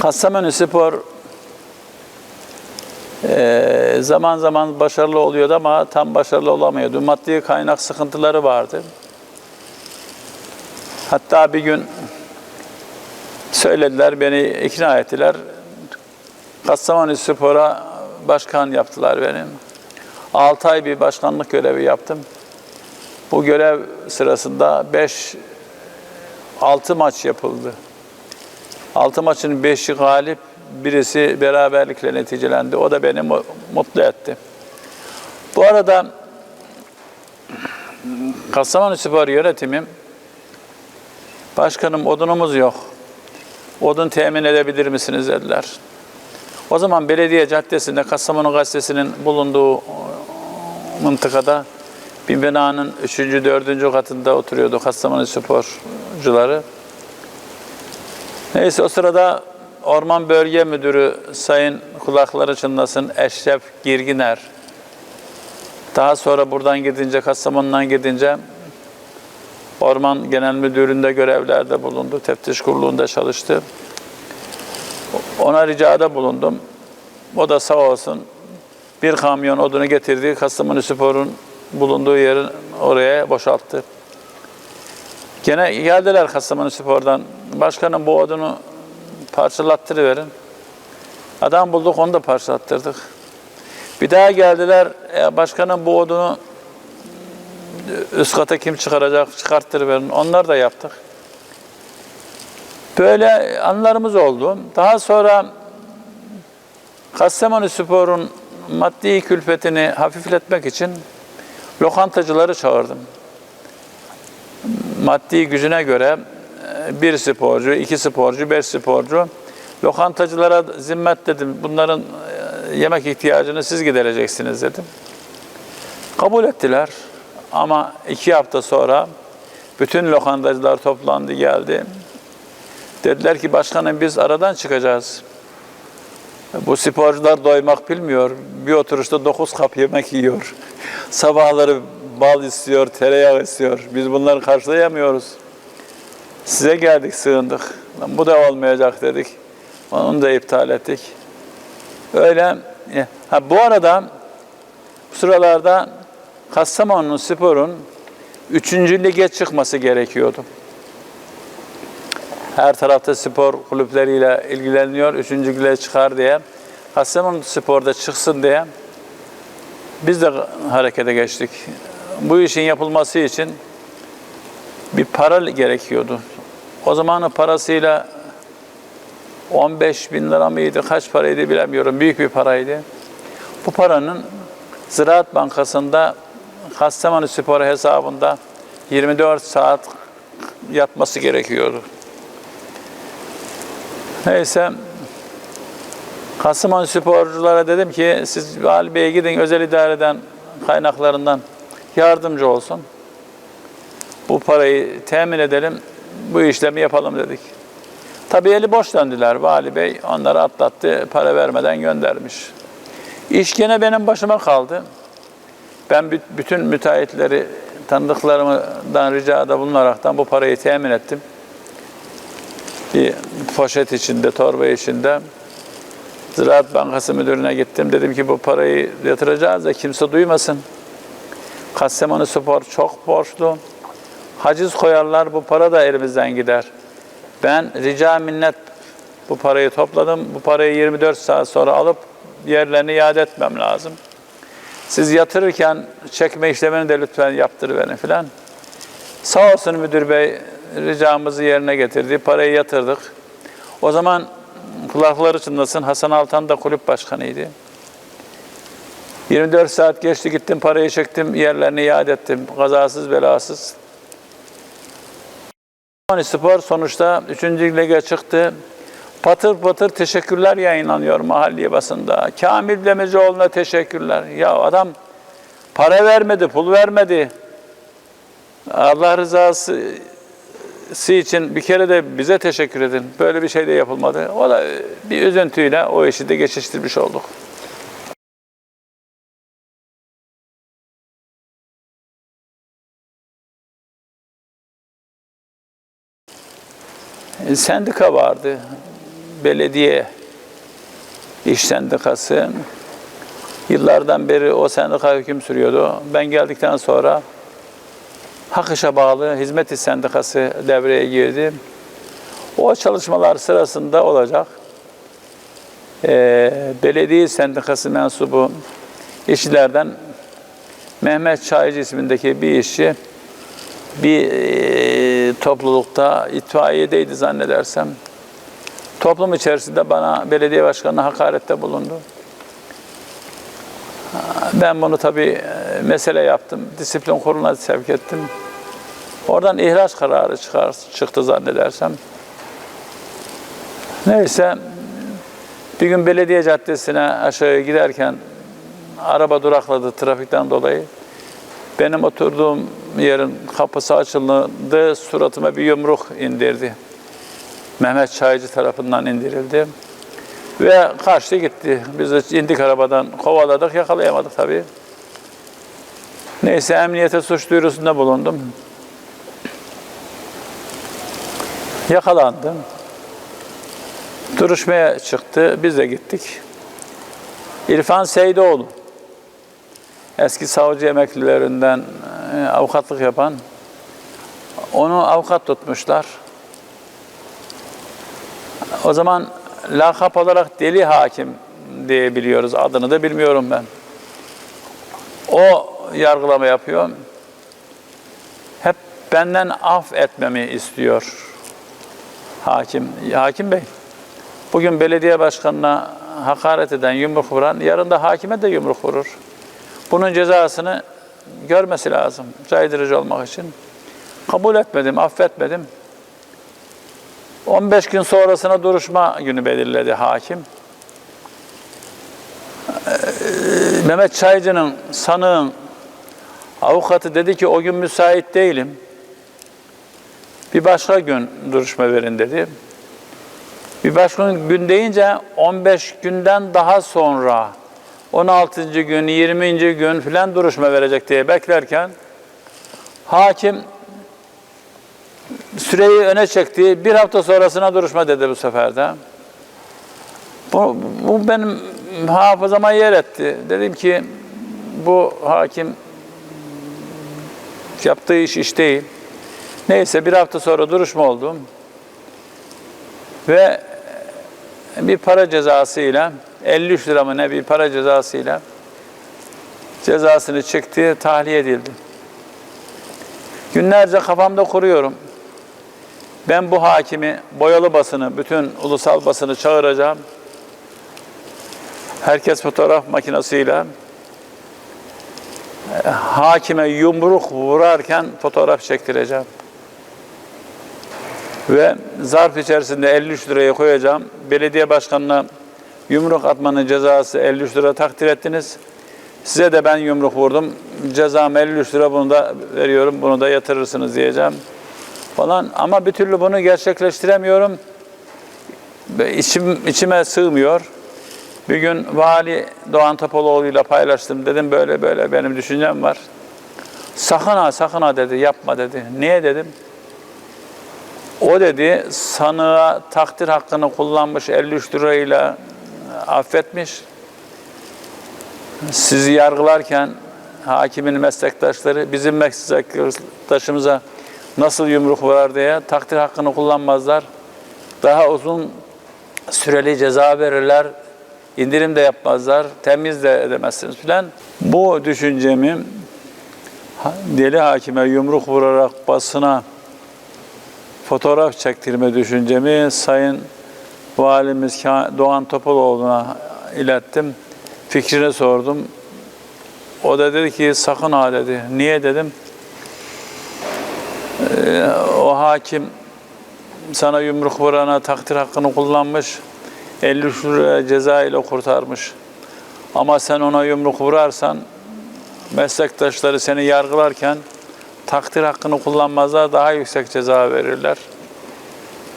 Kastamonu Spor eee, zaman zaman başarılı oluyordu ama tam başarılı olamıyordu. Maddi kaynak sıkıntıları vardı. Hatta bir gün söylediler, beni ikna ettiler. Kastamonu Spor'a başkan yaptılar benim. 6 ay bir başkanlık görevi yaptım. Bu görev sırasında 5 6 maç yapıldı. 6 maçın 5'i galip, birisi beraberlikle neticelendi. O da beni mu- mutlu etti. Bu arada Kastamonu Spor yönetimim Başkanım odunumuz yok. Odun temin edebilir misiniz dediler. O zaman belediye caddesinde Kastamonu gazetesinin bulunduğu mıntıkada bir binanın 3. 4. katında oturuyordu Kastamonu sporcuları. Neyse o sırada Orman Bölge Müdürü Sayın kulakları çınlasın Eşref Girginer. Daha sonra buradan gidince, Kastamonu'dan gidince Orman Genel Müdürlüğü'nde görevlerde bulundu. Teftiş kurulunda çalıştı. Ona ricada bulundum. O da sağ olsun bir kamyon odunu getirdi. Kastamonu Spor'un bulunduğu yerin oraya boşalttı. Gene geldiler Kastamonu Spor'dan. Başkanım bu odunu parçalattırıverin. Adam bulduk onu da parçalattırdık. Bir daha geldiler. "E, başkanım bu odunu üst kata kim çıkaracak çıkarttırıverin. Onlar da yaptık. Böyle anılarımız oldu. Daha sonra Kastamonu Spor'un maddi külfetini hafifletmek için lokantacıları çağırdım. Maddi gücüne göre e, bir sporcu, iki sporcu, beş sporcu lokantacılara zimmet dedim. Bunların e, yemek ihtiyacını siz gidereceksiniz dedim. Kabul ettiler. Ama iki hafta sonra bütün lokantacılar toplandı geldi. Dediler ki başkanım biz aradan çıkacağız. Bu sporcular doymak bilmiyor. Bir oturuşta dokuz kap yemek yiyor. Sabahları bal istiyor, tereyağı istiyor. Biz bunları karşılayamıyoruz. Size geldik, sığındık. Bu da olmayacak dedik. Onu da iptal ettik. Öyle. Ha, bu arada bu sıralarda Kastamonu Spor'un 3. lige çıkması gerekiyordu. Her tarafta spor kulüpleriyle ilgileniyor. 3. lige çıkar diye. Kastamonu Spor'da çıksın diye biz de harekete geçtik. Bu işin yapılması için bir para gerekiyordu. O zamanın parasıyla 15 bin lira mıydı, kaç paraydı bilemiyorum. Büyük bir paraydı. Bu paranın Ziraat Bankası'nda Kastamonu Spor hesabında 24 saat yatması gerekiyordu. Neyse Kastamonu sporculara dedim ki siz Vali Bey'e gidin özel idareden kaynaklarından yardımcı olsun. Bu parayı temin edelim, bu işlemi yapalım dedik. Tabii eli boş döndüler Vali Bey. Onları atlattı, para vermeden göndermiş. İş gene benim başıma kaldı. Ben bü- bütün müteahhitleri tanıdıklarımdan ricada bulunaraktan bu parayı temin ettim. Bir poşet içinde, torba içinde. Ziraat Bankası Müdürü'ne gittim. Dedim ki bu parayı yatıracağız da kimse duymasın. Kastamonu Spor çok borçlu. Haciz koyarlar bu para da elimizden gider. Ben rica minnet bu parayı topladım. Bu parayı 24 saat sonra alıp yerlerini iade etmem lazım. Siz yatırırken çekme işlemini de lütfen yaptırıverin filan. Sağ olsun müdür bey ricamızı yerine getirdi. Parayı yatırdık. O zaman kulakları çınlasın Hasan Altan da kulüp başkanıydı. 24 saat geçti gittim parayı çektim yerlerini iade ettim. Kazasız belasız. Spor sonuçta 3. lige çıktı. Patır patır teşekkürler yayınlanıyor mahalli basında. Kamil Demircioğlu'na teşekkürler. Ya adam para vermedi, pul vermedi. Allah rızası için bir kere de bize teşekkür edin. Böyle bir şey de yapılmadı. O da bir üzüntüyle o işi de geçiştirmiş olduk. Sendika vardı. belediye iş sendikası. Yıllardan beri o sendika hüküm sürüyordu. Ben geldikten sonra Hak İş'e bağlı Hizmet İş Sendikası devreye girdi. O çalışmalar sırasında olacak. Ee, belediye sendikası mensubu işçilerden Mehmet Çaycı ismindeki bir işçi bir e, toplulukta itfaiyedeydi zannedersem. Toplum içerisinde bana belediye başkanına hakarette bulundu. Ben bunu tabii e, mesele yaptım. Disiplin kuruluna sevk ettim. Oradan ihraç kararı çıkar, çıktı zannedersem. Neyse bir gün belediye caddesine aşağıya giderken araba durakladı trafikten dolayı. Benim oturduğum yerin kapısı açıldı, suratıma bir yumruk indirdi. Mehmet Çaycı tarafından indirildi. Ve kaçtı gitti. Biz de indik arabadan, kovaladık, yakalayamadık tabii. Neyse emniyete suç duyurusunda bulundum. Yakalandım. Duruşmaya çıktı, biz de gittik. İrfan Seydoğlu, eski savcı emeklilerinden e, avukatlık yapan, onu avukat tutmuşlar. O zaman lakap olarak deli hakim diye biliyoruz. Adını da bilmiyorum ben. O yargılama yapıyor. Hep benden af etmemi istiyor hakim. Hakim Bey, bugün belediye başkanına hakaret eden, yumruk vuran, yarın da hakime de yumruk vurur. Bunun cezasını görmesi lazım caydırıcı olmak için. Kabul etmedim, affetmedim. 15 gün sonrasına duruşma günü belirledi hakim. Ee, Mehmet Çaycı'nın, sanığın avukatı dedi ki o gün müsait değilim. Bir başka gün duruşma verin dedi. Bir başka gün deyince 15 günden daha sonra 16. gün, 20. gün filan duruşma verecek diye beklerken hakim süreyi öne çekti. Bir hafta sonrasına duruşma dedi bu sefer de. Bu, bu benim hafızama yer etti. Dedim ki bu hakim yaptığı iş iş değil. Neyse bir hafta sonra duruşma oldum. Ve bir para cezasıyla 53 lira mı ne bir para cezasıyla cezasını çıktı, tahliye edildi. Günlerce kafamda kuruyorum. Ben bu hakimi, boyalı basını, bütün ulusal basını çağıracağım. Herkes fotoğraf makinesiyle e, hakime yumruk vurarken fotoğraf çektireceğim. Ve zarf içerisinde 53 liraya koyacağım. Belediye başkanına yumruk atmanın cezası 53 lira takdir ettiniz. Size de ben yumruk vurdum. Cezam 53 lira bunu da veriyorum. Bunu da yatırırsınız diyeceğim falan ama bir türlü bunu gerçekleştiremiyorum. İçim, içime sığmıyor. Bir gün Vali Doğan Topaloğlu ile paylaştım. Dedim böyle böyle benim düşüncem var. Sakın ha sakın ha dedi yapma dedi. Niye dedim? O dedi sanığa takdir hakkını kullanmış 53 lirayla affetmiş. Sizi yargılarken hakimin meslektaşları bizim meslektaşımıza nasıl yumruk vurar diye takdir hakkını kullanmazlar. Daha uzun süreli ceza verirler. indirim de yapmazlar. Temiz de edemezsiniz filan. Bu düşüncemi deli hakime yumruk vurarak basına fotoğraf çektirme düşüncemi Sayın Valimiz Doğan Topaloğlu'na ilettim. Fikrini sordum. O da dedi ki sakın ha dedi. Niye dedim. Ee, o hakim sana yumruk vurana takdir hakkını kullanmış. 50 lira ceza ile kurtarmış. Ama sen ona yumruk vurarsan meslektaşları seni yargılarken takdir hakkını kullanmazlar, daha yüksek ceza verirler.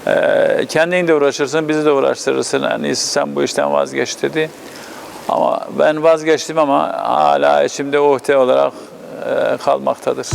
Ee, kendin de uğraşırsın, bizi de uğraştırırsın. İyisi sen bu işten vazgeç dedi. Ama ben vazgeçtim ama hala içimde uhde olarak e, kalmaktadır.